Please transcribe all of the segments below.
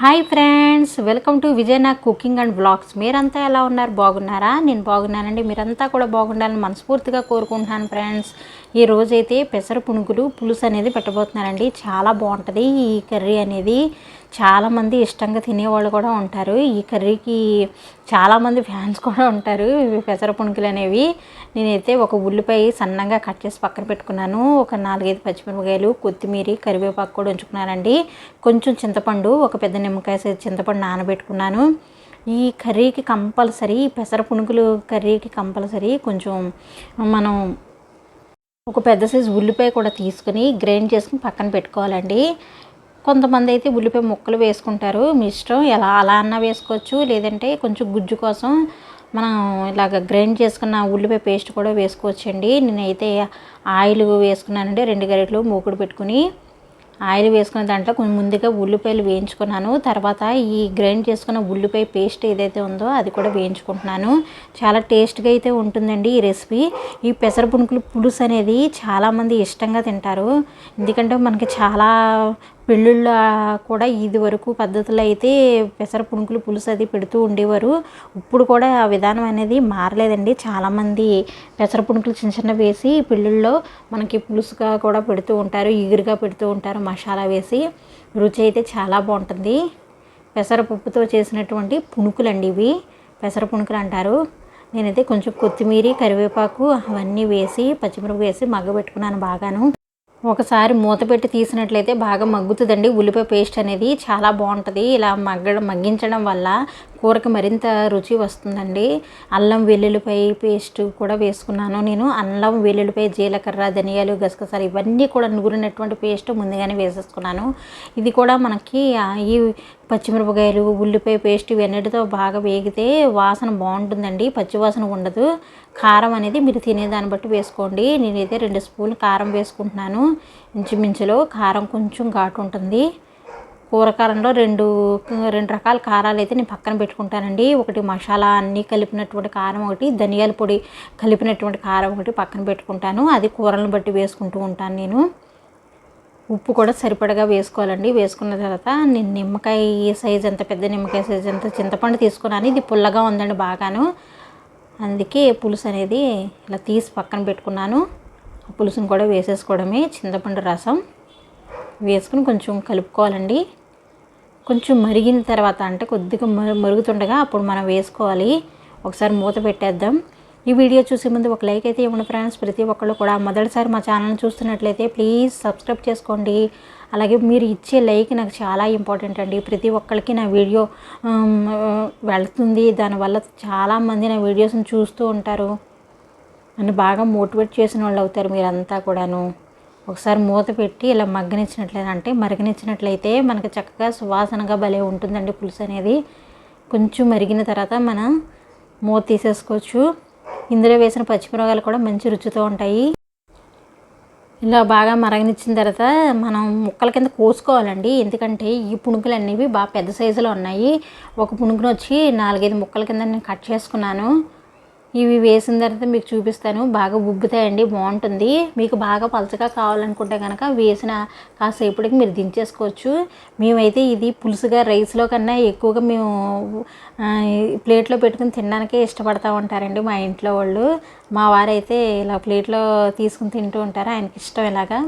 Hi friends welcome to Vijayanag cooking and blogs. మీరంతా ఎలా ఉన్నారు? బాగున్నారా? నేను బాగున్నానండి. మీరంతా కూడా బాగుండాలని మనస్ఫూర్తిగా కోరుకుంటున్నాను ఫ్రెండ్స్. ఈ రోజైతే పెసర పునుగులు పులుసు అనేది పెట్టబోతున్నారండి చాలా బాగుంటుంది ఈ కర్రీ అనేది. చాలామంది ఇష్టంగా తినేవాళ్ళు కూడా ఉంటారు. ఈ కర్రీకి చాలామంది ఫ్యాన్స్ కూడా ఉంటారు. ఇవి పెసర పుణుకులు అనేవి. నేనైతే ఒక ఉల్లిపాయ సన్నగా కట్ చేసి పక్కన పెట్టుకున్నాను. ఒక నాలుగైదు పచ్చిమిరపకాయలు కొత్తిమీర కరివేపాకు కూడా ఉంచుకున్నానండి. కొంచెం చింతపండు ఒక పెద్ద నిమ్మకాయ సైజు చింతపండు నానబెట్టుకున్నాను. ఈ కర్రీకి కంపల్సరీ పెసర పుణుకులు కర్రీకి కంపల్సరీ కొంచెం మనం ఒక పెద్ద సైజు ఉల్లిపాయ కూడా తీసుకుని గ్రైండ్ చేసుకుని పక్కన పెట్టుకోవాలండి. కొంతమంది అయితే ఉల్లిపాయ ముక్కలు వేసుకుంటారు. మీ ఇష్టం ఎలా అలా అన్నా వేసుకోవచ్చు. లేదంటే కొంచెం గుజ్జు కోసం మనం ఇలాగ గ్రైండ్ చేసుకున్న ఉల్లిపాయ పేస్ట్ కూడా వేసుకోవచ్చండి. నేనైతే ఆయిల్ వేసుకున్నానండి రెండు గరిటలు మూకుడు పెట్టుకుని. ఆయిల్ వేసుకున్న దాంట్లో కొంచెం ముందుగా ఉల్లిపాయలు వేయించుకున్నాను. తర్వాత ఈ గ్రైండ్ చేసుకున్న ఉల్లిపాయ పేస్ట్ ఏదైతే ఉందో అది కూడా వేయించుకుంటున్నాను. చాలా టేస్ట్గా అయితే ఉంటుందండి ఈ రెసిపీ. ఈ పెసర పునుకులు పులుసు అనేది చాలామంది ఇష్టంగా తింటారు. ఎందుకంటే మనకి చాలా పెళ్ళిళ్ళ కూడా ఇది వరకు పద్ధతులు అయితే పెసర పునుకులు పులుసు అది పెడుతూ ఉండేవారు. ఇప్పుడు కూడా ఆ విధానం అనేది మారలేదండి. చాలామంది పెసర పునుకులు చిన్న చిన్న వేసి పెళ్ళిళ్ళలో మనకి పులుసుగా కూడా పెడుతూ ఉంటారు ఈగురుగా పెడుతూ ఉంటారు మసాలా వేసి. రుచి అయితే చాలా బాగుంటుంది. పెసరపప్పుతో చేసినటువంటి పునుకులు అండి ఇవి. పెసర పునుకులు అంటారు. నేనైతే కొంచెం కొత్తిమీర కరివేపాకు అవన్నీ వేసి పచ్చిమిరపకాయ వేసి మగ్గబెట్టుకున్నాను బాగాను. ఒకసారి మూత పెట్టి తీసినట్లయితే బాగా మగ్గుతుందండి. ఉల్లిపాయ పేస్ట్ అనేది చాలా బాగుంటుంది. ఇలా మగ్గడం మగ్గించడం వల్ల కూరకి మరింత రుచి వస్తుందండి. అల్లం వెల్లుల్లిపై పేస్ట్ కూడా వేసుకున్నాను నేను. అల్లం వెల్లుల్లిపై జీలకర్ర ధనియాలు గసగసాలు ఇవన్నీ కూడా నూరినటువంటి పేస్ట్ ముందుగానే వేసేసుకున్నాను. ఇది కూడా మనకి ఈ పచ్చిమిరపకాయలు ఉల్లిపాయ పేస్ట్ ఇవన్నిటితో బాగా వేగితే వాసన బాగుంటుందండి. పచ్చి వాసన ఉండదు. కారం అనేది మీరు తినేదాన్ని బట్టి వేసుకోండి. నేనైతే రెండు స్పూన్లు కారం వేసుకుంటున్నాను. ఇంచుమించులో కారం కొంచెం ఘాటు ఉంటుంది. కూరకారంలో రెండు రెండు రకాల కారాలు అయితే నేను పక్కన పెట్టుకుంటానండి. ఒకటి మసాలా అన్నీ కలిపినటువంటి కారం ఒకటి ధనియాల పొడి కలిపినటువంటి కారం ఒకటి పక్కన పెట్టుకుంటాను. అది కూరలను బట్టి వేసుకుంటూ ఉంటాను నేను. ఉప్పు కూడా సరిపడగా వేసుకోవాలండి. వేసుకున్న తర్వాత నేను నిమ్మకాయ సైజ్ ఎంత పెద్ద నిమ్మకాయ సైజ్ ఎంత చింతపండు తీసుకున్నాను. ఇది పుల్లగా ఉందండి బాగాను. అందుకే పులుసు అనేది ఇలా తీసి పక్కన పెట్టుకున్నాను. ఆ పులుసును కూడా వేసేసుకోవడమే. చింతపండు రసం. వేసుకుని కొంచెం కలుపుకోవాలండి. కొంచెం మరిగిన తర్వాత అంటే కొద్దిగా మరుగుతుండగా అప్పుడు మనం వేసుకోవాలి. ఒకసారి మూత పెట్టేద్దాం. ఈ వీడియో చూసే ముందు ఒక లైక్ అయితే ఇవ్వండి ఫ్రెండ్స్. ప్రతి ఒక్కళ్ళు కూడా మొదటిసారి మా ఛానల్ని చూస్తున్నట్లయితే ప్లీజ్ సబ్స్క్రైబ్ చేసుకోండి. అలాగే మీరు ఇచ్చే లైక్ నాకు చాలా ఇంపార్టెంట్ అండి. ప్రతి ఒక్కరికి నా వీడియో వెళ్తుంది. దానివల్ల చాలామంది నా వీడియోస్ని చూస్తూ ఉంటారు. నన్ను బాగా మోటివేట్ చేసిన వాళ్ళు అవుతారు మీరంతా కూడాను. ఒకసారి మూత పెట్టి ఇలా మగ్గనిచ్చినట్లయితే అంటే మరగనిచ్చినట్లయితే మనకి చక్కగా సువాసనగా భలే ఉంటుందండి పులుసు అనేది. కొంచెం మరిగిన తర్వాత మనం మూత తీసేసుకోవచ్చు. ఇందులో వేసిన పచ్చిమిరపకాయలు కూడా మంచి రుచితో ఉంటాయి. ఇలా బాగా మరగనిచ్చిన తర్వాత మనం ముక్కల కింద కోసుకోవాలండి. ఎందుకంటే ఈ పుణుకులు అనేవి బాగా పెద్ద సైజులో ఉన్నాయి. ఒక పునుకును వచ్చి నాలుగైదు ముక్కల కింద నేను కట్ చేసుకున్నాను. ఇవి వేసిన తర్వాత మీకు చూపిస్తాను. బాగా ఉబ్బుతాయండి బాగుంటుంది. మీకు బాగా పలచగా కావాలనుకుంటే కనుక వేసిన కాసేపటికి మీరు దించేసుకోవచ్చు. మేమైతే ఇది పులుసుగా రైస్లో కన్నా ఎక్కువగా మేము ప్లేట్లో పెట్టుకుని తినడానికే ఇష్టపడతా ఉంటారండి మా ఇంట్లో వాళ్ళు. మా వారైతే ఇలా ప్లేట్లో తీసుకుని తింటూ ఉంటారు. ఆయనకి ఇష్టం ఇలాగా.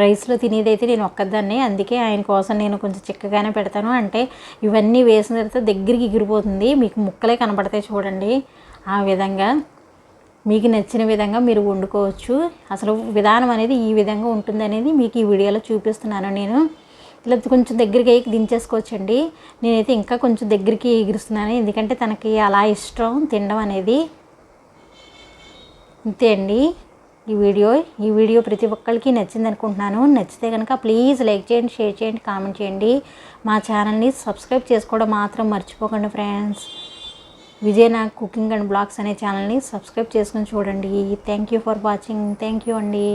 రైస్లో తినేదైతే నేను ఒక్కదాన్ని. అందుకే ఆయన కోసం నేను కొంచెం చిక్కగానే పెడతాను. అంటే ఇవన్నీ వేసిన తర్వాత దగ్గరికి ఎగిరిపోతుంది. మీకు ముక్కలే కనపడతాయి చూడండి. ఆ విధంగా మీకు నచ్చిన విధంగా మీరు వండుకోవచ్చు. అసలు విధానం అనేది ఈ విధంగా ఉంటుంది అనేది మీకు ఈ వీడియోలో చూపిస్తున్నాను నేను. ఇలా కొంచెం దగ్గరికి దించేసుకోవచ్చండి. నేనైతే ఇంకా కొంచెం దగ్గరికి ఎగురుస్తున్నాను. ఎందుకంటే తనకి అలా ఇష్టం తినడం అనేది. అంతే అండి. ఈ వీడియో ఈ వీడియో ప్రతి ఒక్కరికి నచ్చింది అనుకుంటున్నాను. నచ్చితే కనుక ప్లీజ్ లైక్ చేయండి షేర్ చేయండి కామెంట్ చేయండి. మా ఛానల్ని సబ్స్క్రైబ్ చేసుకోవడం మాత్రం మర్చిపోకండి friends. Vijayanag cooking and blogs అనే ఛానల్ని సబ్స్క్రైబ్ చేసుకుని చూడండి. Thank you for watching thank you అండి.